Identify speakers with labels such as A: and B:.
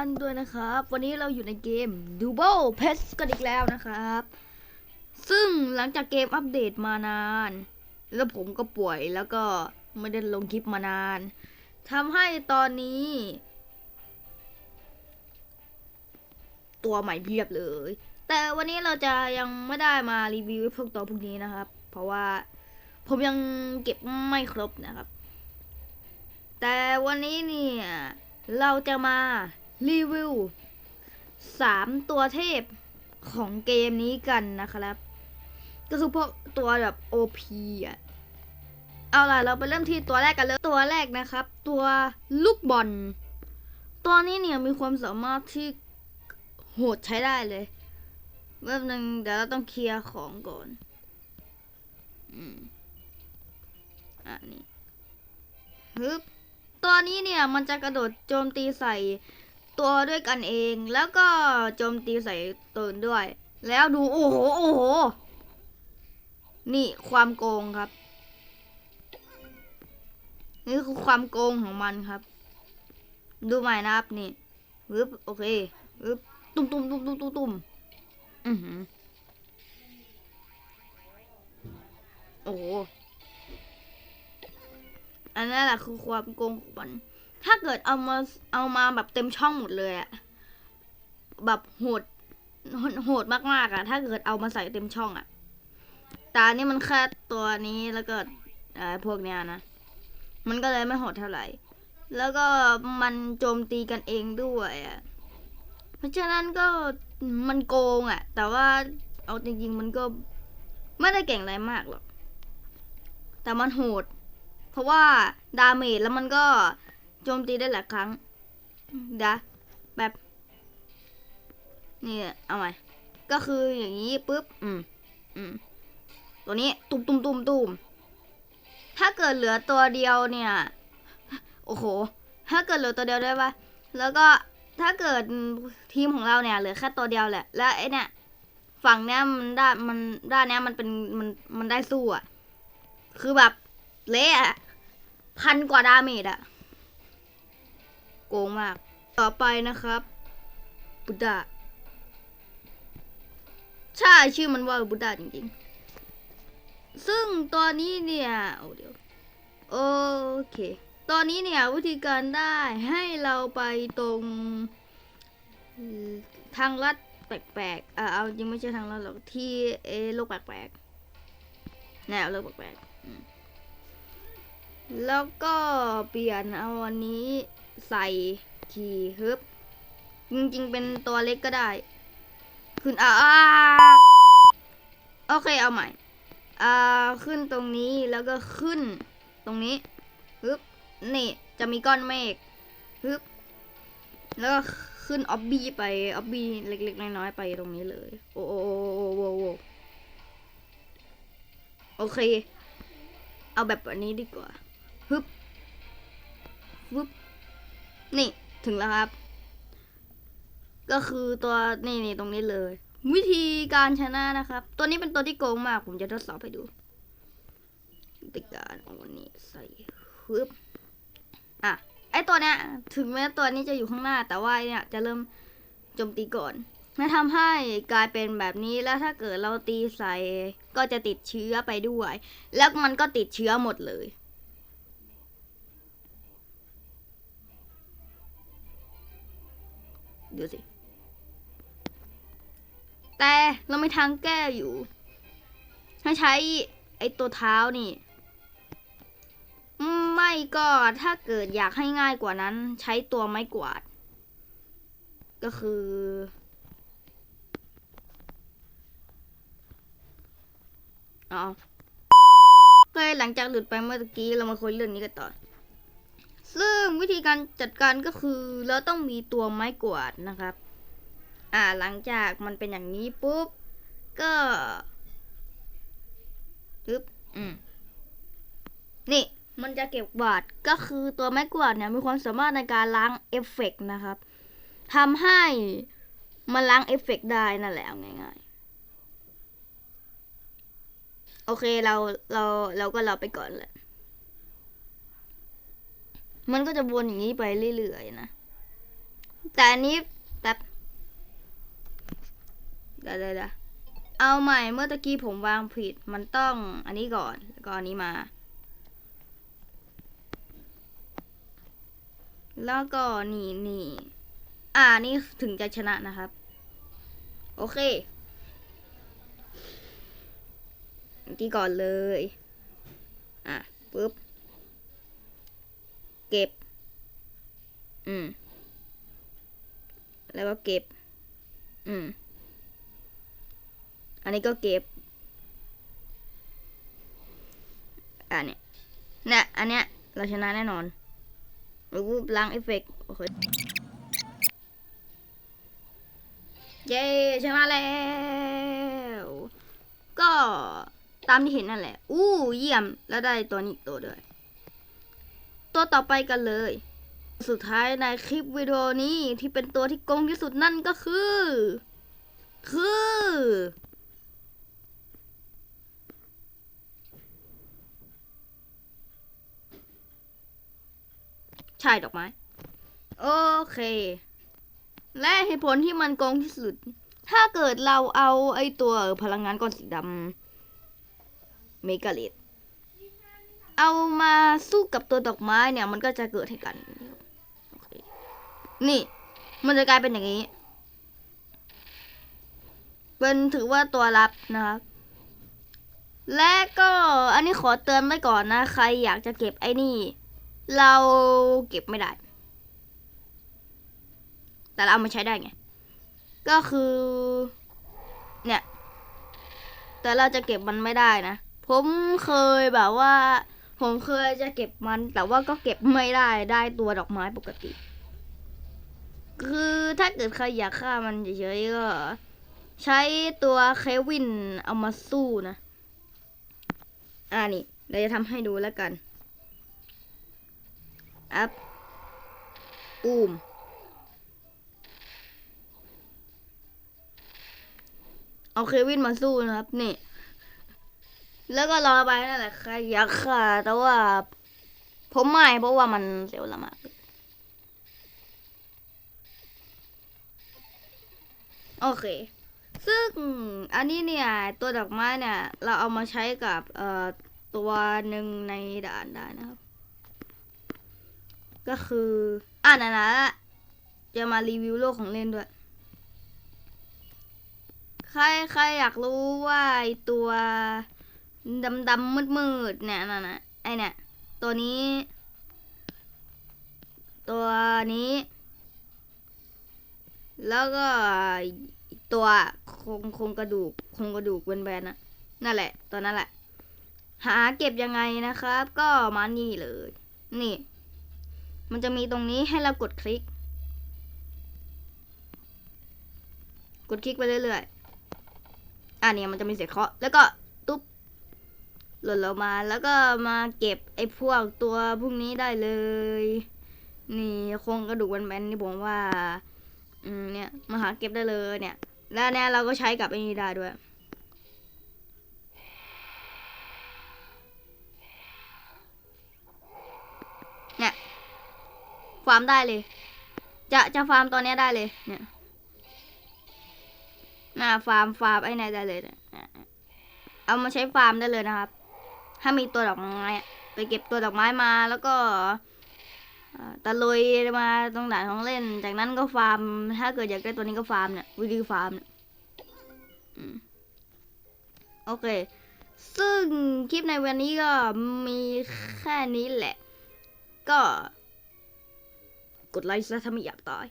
A: ท่านด้วยนะครับ วันนี้เราอยู่ในเกม Double p e s กันอีกแล้วนะครับ ซึ่งหลังจากเกมอัปเดตมานาน แล้วผมก็ป่วยแล้วก็ไม่ได้ลงคลิปมานานทำให้ตอนนี้ ตัวใหม่เพียบเลย แต่วันนี้เราจะยังไม่ได้มารีวิวพวกตัวพวกนี้นะครับ เพราะว่าผมยังเก็บไม่ครบนะครับ แต่วันนี้เนี่ยเราจะมา รีวิวสามตัวเทพของเกมนี้กันนะครับ ก็คือพวกตัวแบบ OP อะ เอาล่ะ เราไปเริ่มที่ตัวแรกกันเลย ตัวแรกนะครับ ตัวลูกบอล ตัวนี้เนี่ยมีความสามารถที่โหดใช้ได้เลยแป๊บนึงเดี๋ยวเราต้องเคลียร์ของก่อน อืมอะนี่ฮึบตัวนี้เนี่ยมันจะกระโดดโจมตีใส่ ตัวด้วยกันเอง แล้วก็โจมตีใส่ตนด้วย แล้วดูโอ้โหโอ้โห นี่ความโกงครับ นี่คือความโกงของมันครับ ดูใหม่นะครับนี่ปึ๊บโอเคปึ๊บตุ้มตุ้มตุ้มตุ้มตุ้มตุ้มอือหือโอ้โหอันนั้นแหละคือความโกงของมัน ถ้าเกิดเอามาเอามาแบบเต็มช่องหมดเลยอะแบบโหดโหดโหดมากๆอะถ้าเกิดเอามาใส่เต็มช่องอะตานี่มันแค่ตัวนี้แล้วก็เอ่อพวกเนี้ยนะ มันก็เลยไม่โหดเท่าไหร่ แล้วก็มันโจมตีกันเองด้วยอะเพราะฉะนั้นก็มันโกงอะแต่ว่าเอาจริงๆมันก็ไม่ได้เก่งอะไรมากหรอก แต่มันโหด เพราะว่าดาเมจแล้วมันก็ โจมตีได้หลายครั้งดะแบบนี่เอาใหม่ก็คืออย่างนี้ปุ๊บอืมอืมตัวนี้ตุ่มตุ่มตุ่มตุ่มถ้าเกิดเหลือตัวเดียวเนี่ย โอ้โห ถ้าเกิดเหลือตัวเดียวได้ปะแล้วก็ถ้าเกิดทีมของเราเนี่ยเหลือแค่ตัวเดียวแหละ แล้วไอ้เนี่ยฝั่งเนี้ยมันด้ามันด้านเนี้ยมันเป็นมันมันได้สู้อะ คือแบบเละอะพันกว่าดาเมจอะ โกงมาก ต่อไปนะครับบุดาใช่ชื่อมันว่าบุดาจริงๆ ซึ่งตอนนี้เนี่ยโอ้เดี๋ยวโอเค ตอนนี้เนี่ยวิธีการได้ให้เราไปตรงทางลัดแปลกๆ อ่าเอาจริงไม่ใช่ทางลัดหรอกที่เอโลกแปลกๆแนวโลกแปลกๆ แล้วก็เปลี่ยนเอาอันนี้ ใส่คีย์ฮึบจริงๆ เป็นตัวเล็กก็ได้ ขึ้นอ่าโอเคเอาใหม่ อ่าขึ้นตรงนี้แล้วก็ขึ้น ตรงนี้ฮึบนี่จะมีก้อนเมฆฮึบแล้วก็ขึ้นออบบี้ไปออบบี้เล็กๆ น้อยๆไปตรงนี้เลย โอ้โอ้โอ้โอ้โอ้โอเค เอาแบบอันนี้ดีกว่าฮึบวึบ นี่ถึงแล้วครับ ก็คือตัวนี่นี่ตรงนี้เลย วิธีการชนะนะครับ ตัวนี้เป็นตัวที่โกงมาก ผมจะทดสอบให้ดูวิการเอาอันนี้ใส่ฮึบอะไอตัวเนี้ยถึงแม้ตัวนี้จะอยู่ข้างหน้า แต่ว่าเนี่ยจะเริ่มโจมตีก่อนนั่นทำให้กลายเป็นแบบนี้แล้วถ้าเกิดเราตีใส่ก็จะติดเชื้อไปด้วย แล้วมันก็ติดเชื้อหมดเลย ดูสิ แต่เราไม่ทางแก้อยู่ให้ใช้ไอตัวเท้านี่ ไม่ก็ถ้าเกิดอยากให้ง่ายกว่านั้น ใช้ตัวไม้กวาด ก็คือ อ๋อก็หลังจากหลุดไปเมื่อกี้เรามาคุยเรื่องนี้กันต่อ ซึ่งวิธีการจัดการก็คือเราต้องมีตัวไม้กวาดนะครับ อ่าหลังจากมันเป็นอย่างนี้ปุ๊บ ก็ปึ๊บอืมนี่มันจะเก็บกวาดก็คือตัวไม้กวาดเนี่ยมีความสามารถในการล้างเอฟเฟกต์นะครับทำให้มันล้างเอฟเฟกต์ได้นั่นแหละเอาง่ายๆ โอเคเราเราเราก็รอไปก่อนแหละ มันก็จะวนอย่างนี้ไปเรื่อยๆนะ แต่อันนี้แบบเดี๋ยวเดี๋ยวเดี๋ยวเอาใหม่เมื่อตะกี้ผมวางผิด มันต้องอันนี้ก่อน แล้วก็อันนี้มา แล้วก็นี่นี่ อ่านี่ถึงจะชนะนะครับ โอเคที่ก่อนเลย อะปุ๊บ เก็บ อืม แล้วก็เก็บ อืม อันนี้ก็เก็บอ่าเนี่ยเนี่ยอันเนี้ย เราชนะแน่นอนรูปล้างเอฟเฟกต์โอเคเย้ชนะแล้ว ก็ตามที่เห็นนั่นแหละ อู้เยี่ยมแล้วได้ตัวนี้ตัวด้วย ตัวต่อไปกันเลย สุดท้ายในคลิปวิดีโอนี้ที่เป็นตัวที่โกงที่สุดนั่นก็คือ คือ ใช่ดอกไม้ โอเค และเหตุผลที่มันโกงที่สุด ถ้าเกิดเราเอาไอ้ตัวพลังงานก้อนสีดำเมกาเลต เอามาสู้กับตัวดอกไม้เนี่ย มันก็จะเกิดให้กันโอเคนี่ มันจะกลายเป็นอย่างนี้ เป็นถือว่าตัวรับนะครับและก็อันนี้ขอเตือนไว้ก่อนนะ ใครอยากจะเก็บไอ้นี่ เราเก็บไม่ได้ แต่เราเอามาใช้ได้ไง ก็คือ เนี่ย แต่เราจะเก็บมันไม่ได้นะ ผมเคยแบบว่า ผมเคยจะเก็บมัน แต่ว่าก็เก็บไม่ได้ได้ตัวดอกไม้ปกติ คือถ้าเกิดใครอยากฆ่ามันเฉยๆก็ ใช้ตัวเควินเอามาสู้นะ อ่านี่เราจะทำให้ดูแล้วกันอัพปูมเอาเควินมาสู้นะครับนี่ แล้วก็รอไปนั่นแหละใครอยากฆ่าแต่ว่า ผมไม่เพราะว่ามันเสียเวลามากโอเค ซึ่งอันนี้เนี่ย ตัวดอกไม้เนี่ย เราเอามาใช้กับเอ่อตัวหนึ่งในด่านได้นะครับ ก็คืออ่านะนะจะมารีวิวโลกของเล่นด้วย ใครใครอยากรู้ว่าตัว ดำดำมืดมืดเนี่ยนั่นนะไอเนี่ย ตัวนี้ ตัวนี้ แล้วก็ตัวโครงโครงกระดูกโครงกระดูกแบนๆนะนั่นแหละ ตัวนั้นแหละ หาเก็บยังไงนะครับ ก็มานี่เลย นี่ มันจะมีตรงนี้ให้เรากดคลิก กดคลิกไปเรื่อยๆอ่าเนี่ยมันจะมีเสียงเคาะแล้วก็ หล่นลงมาแล้วก็มาเก็บไอ้พวกตัวพวกนี้ได้เลย นี่โครงกระดูกแบนๆนี่ผมว่า อืมเนี่ยมาหาเก็บได้เลยเนี่ย แล้วเนี่ยเราก็ใช้กับไอ้นี่ได้ด้วยเนี่ยฟาร์มได้เลย จะจะฟาร์มตัวเนี้ยได้เลย เนี่ยน่าฟาร์มฟาร์มไอ้ไหนได้เลยเนี่ยเอามาใช้ฟาร์มได้เลยนะครับ ถ้ามีตัวดอกไม้ไปเก็บตัวดอกไม้มาแล้วก็ตะลุยมาตรงด่านของเล่น จากนั้นก็ฟาร์ม ถ้าเกิดอยากได้ตัวนี้ก็ฟาร์มเนี่ยวิธีฟาร์มเนี่ยโอเค ซึ่งคลิปในวันนี้ก็มีแค่นี้แหละ ก็ กดไลค์ซะถ้าไม่อยากตาย